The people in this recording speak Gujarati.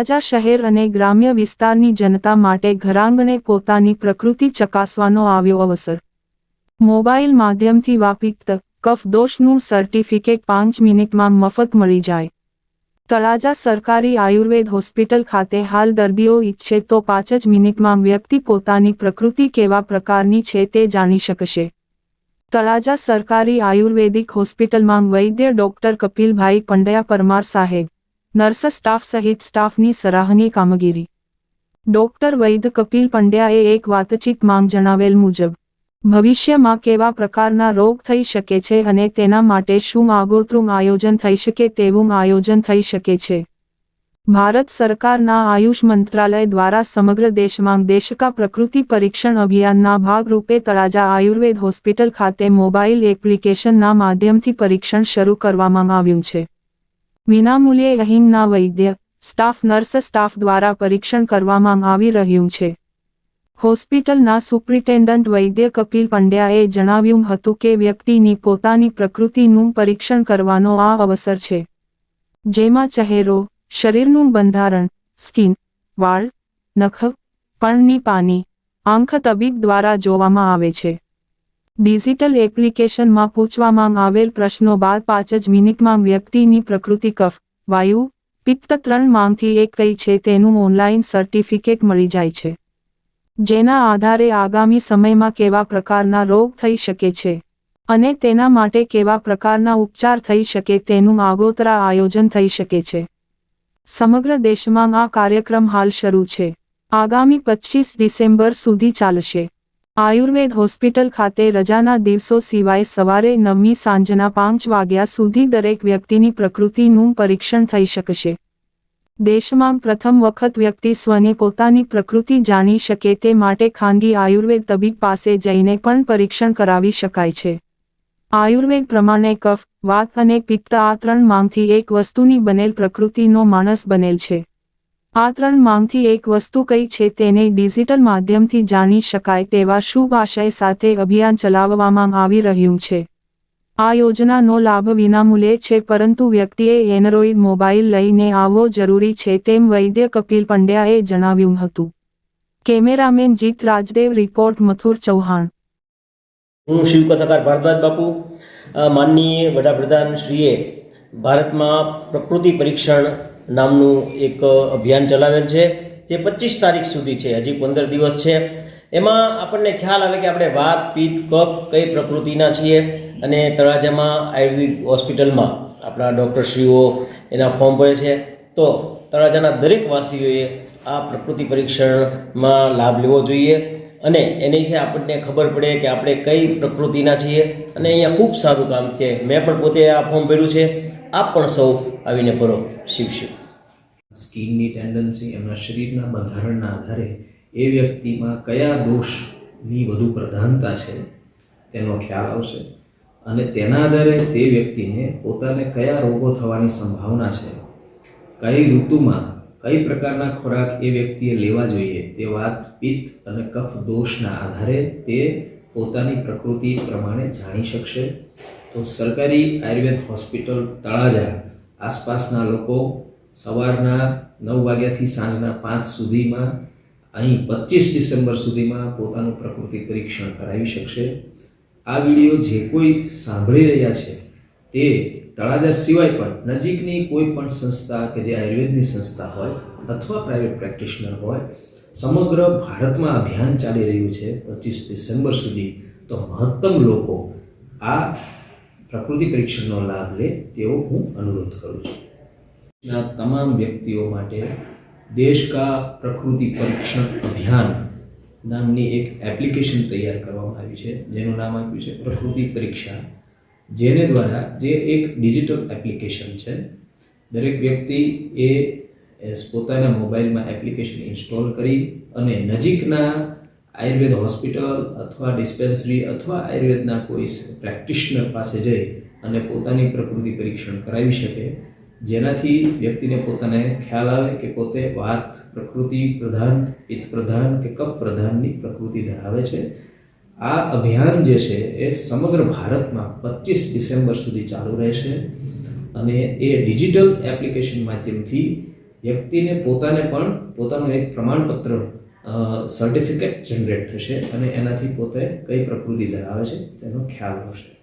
તળાજા શહેર અને ગ્રામ્ય વિસ્તારની જનતા માટે ઘરાંગણે પોતાની પ્રકૃતિ ચકાસવાનો આવ્યો અવસર. મોબાઈલ માધ્યમથી વાપિત કફ દોષનું સર્ટિફિકેટ પાંચ મિનિટમાં મફત મળી જાય. તળાજા સરકારી આયુર્વેદ હોસ્પિટલ ખાતે હાલ દર્દીઓ ઈચ્છે તો પાંચ જ મિનિટમાં વ્યક્તિ પોતાની પ્રકૃતિ કેવા પ્રકારની છે તે જાણી શકશે. તળાજા સરકારી આયુર્વેદિક હોસ્પિટલમાં વૈદ્ય ડોક્ટર કપિલભાઈ પંડ્યા પરમાર સાહેબ નર્સ સ્ટાફ સહિત સ્ટાફની સરાહનીય કામગીરી. ડોક્ટર વૈદ કપિલ પંડ્યાએ એક વાતચીત માંગ જણાવેલ મુજબ, ભવિષ્યમાં કેવા પ્રકારના રોગ થઈ શકે છે અને તેના માટે શું આગોતરું આયોજન થઈ શકે તેવું આયોજન થઈ શકે છે. ભારત સરકારના આયુષ મંત્રાલય દ્વારા સમગ્ર દેશમાં દેશકા પ્રકૃતિ પરીક્ષણ અભિયાનના ભાગરૂપે તળાજા આયુર્વેદ હોસ્પિટલ ખાતે મોબાઈલ એપ્લિકેશનના માધ્યમથી પરીક્ષણ શરૂ કરવામાં આવ્યું છે. વિનામૂલ્યે રહીમના વૈદ્ય, સ્ટાફ નર્સ સ્ટાફ દ્વારા પરીક્ષણ કરવામાં આવી રહ્યું છે. હોસ્પિટલના સુપ્રિન્ટેન્ડન્ટ વૈદ્ય કપિલ પંડ્યાએ જણાવ્યું હતું કે વ્યક્તિની પોતાની પ્રકૃતિનું પરીક્ષણ કરવાનો આ અવસર છે. જેમાં ચહેરો, શરીરનું બંધારણ, સ્કિન, વાળ, નખ, પણની પાની, આંખ તબીબ દ્વારા જોવામાં આવે છે. ડિજિટલ એપ્લિકેશનમાં પૂછવામાં આવેલ પ્રશ્નો બાદ પાંચ જ મિનિટમાં વ્યક્તિની પ્રકૃતિ કફ, વાયુ પિત્ત ત્રણમાંથી એક કઈ છે તેનું ઓનલાઈન સર્ટિફિકેટ મળી જાય છે. જેના આધારે આગામી સમયમાં કેવા પ્રકારના રોગ થઈ શકે છે અને તેના માટે કેવા પ્રકારના ઉપચાર થઈ શકે તેનું આગોતરા આયોજન થઈ શકે છે. સમગ્ર દેશમાં આ કાર્યક્રમ હાલ શરૂ છે. આગામી પચીસ ડિસેમ્બર સુધી ચાલશે. આયુર્વેદ હોસ્પિટલ ખાતે રજાના દિવસો સિવાય સવારે નવમી સાંજના પાંચ વાગ્યા સુધી દરેક વ્યક્તિની પ્રકૃતિનું પરીક્ષણ થઈ શકશે. દેશમાં પ્રથમ વખત વ્યક્તિ સ્વને પોતાની પ્રકૃતિ જાણી શકે તે માટે ખાનગી આયુર્વેદ તબીબ પાસે જઈને પણ પરીક્ષણ કરાવી શકાય છે. આયુર્વેદ પ્રમાણે કફ, વાત અને પિત્ત આ ત્રણ માંગથી એક વસ્તુની બનેલ પ્રકૃતિનો માણસ બનેલ છે. આ ત્રણ માંગથી એક વસ્તુ કઈ છે તેને ડિજિટલ માધ્યમથી જાણી શકાય તેવા શુભ આશય સાથે અભિયાન ચલાવવામાં આવી રહ્યું છે. આ યોજનાનો લાભ વિનામૂલ્યે છે પરંતુ વ્યક્તિએ એન્ડ્રોઈડ મોબાઈલ લઈને આવવો જરૂરી છે તેમ વૈદ્ય કપિલ પંડ્યાએ જણાવ્યું હતું. કેમેરામેન જીત રાજદેવ, રિપોર્ટ મથુર ચૌહાણ. હું શિવકથાકાર ભારદ્વાજ બાપુ માનનીય વડાપ્રધાન શ્રીએ ભારતમાં પ્રકૃતિ પરીક્ષણ નામનું એક અભિયાન ચલાવેલ છે. તે પચીસ તારીખ સુધી છે. હજી પંદર દિવસ છે. એમાં આપણને ખ્યાલ આવે કે આપણે વાત પિત્ત કફ કઈ પ્રકૃતિના છીએ અને તળાજામાં આયુર્વેદિક હોસ્પિટલમાં આપણા ડૉક્ટરશ્રીઓ એના ફોર્મ ભરે છે. તો તળાજાના દરેક વાસીઓએ આ પ્રકૃતિ પરીક્ષણમાં લાભ લેવો જોઈએ અને એની છે આપણને ખબર પડે કે આપણે કઈ પ્રકૃતિના છીએ અને અહીંયા ખૂબ સારું કામ છે. મેં પણ પોતે આ ફોર્મ ભર્યું છે. આપ પણ સૌ આવીને ભરો. શીખશું સ્કિનની ટેન્ડન્સી, એમના શરીરના બંધારણના આધારે એ વ્યક્તિમાં કયા દોષની વધુ પ્રધાનતા છે તેનો ખ્યાલ આવશે. અને તેના આધારે તે વ્યક્તિને પોતાને કયા રોગો થવાની સંભાવના છે, કઈ ઋતુમાં, કઈ પ્રકારના ખોરાક એ વ્યક્તિએ લેવા જોઈએ તે વાત પિત્ત અને કફ દોષના આધારે તે પોતાની પ્રકૃતિ પ્રમાણે જાણી શકશે. તો સરકારી આયુર્વેદ હોસ્પિટલ, તળાજા આસપાસના લોકો સવારના નવ વાગ્યાથી સાંજના પાંચ સુધીમાં, અહીં પચીસ ડિસેમ્બર સુધીમાં પોતાનું પ્રકૃતિ પરીક્ષણ કરાવી શકશે. આ વીડિયો જે કોઈ સાંભળી રહ્યા છે તે તળાજા સિવાય પણ નજીકની કોઈ પણ સંસ્થા કે જે આયુર્વેદની સંસ્થા હોય અથવા પ્રાઇવેટ પ્રેક્ટિશનર હોય, સમગ્ર ભારતમાં અભિયાન ચાલી રહ્યું છે પચીસ ડિસેમ્બર સુધી, તો મહત્તમ લોકો આ પ્રકૃતિ પરીક્ષણનો લાભ લે તેવો હું અનુરોધ કરું છું. ના, તમામ વ્યક્તિઓ માટે દેશ કા પ્રકૃતિ પરીક્ષણ અભિયાન નામની એક એપ્લિકેશન તૈયાર કરવામાં આવી છે, જેનું નામ આપ્યું છે પ્રકૃતિ પરીક્ષા, જેને દ્વારા જે એક ડિજિટલ એપ્લિકેશન છે, દરેક વ્યક્તિ એ પોતાના મોબાઈલમાં એપ્લિકેશન ઇન્સ્ટોલ કરી અને નજીકના આયુર્વેદ હોસ્પિટલ અથવા ડિસ્પેન્સરી અથવા આયુર્વેદના કોઈ પ્રેક્ટિશનર પાસે જઈ અને પોતાની પ્રકૃતિ પરીક્ષણ કરાવી શકે જેનાથી વ્યક્તિને પોતાને ખ્યાલ આવે કે પોતે વાત પ્રકૃતિ પ્રધાન, પિત્ત પ્રધાન કે કફ પ્રધાનની પ્રકૃતિ ધરાવે છે. આ અભિયાન જે છે એ સમગ્ર ભારતમાં પચીસ ડિસેમ્બર સુધી ચાલુ રહેશે અને એ ડિજિટલ એપ્લિકેશન માધ્યમથી વ્યક્તિને પોતાને પણ પોતાનું એક પ્રમાણપત્ર સર્ટિફિકેટ જનરેટ થશે અને એનાથી પોતે કઈ પ્રકૃતિ ધરાવે છે તેનો ખ્યાલ આવશે.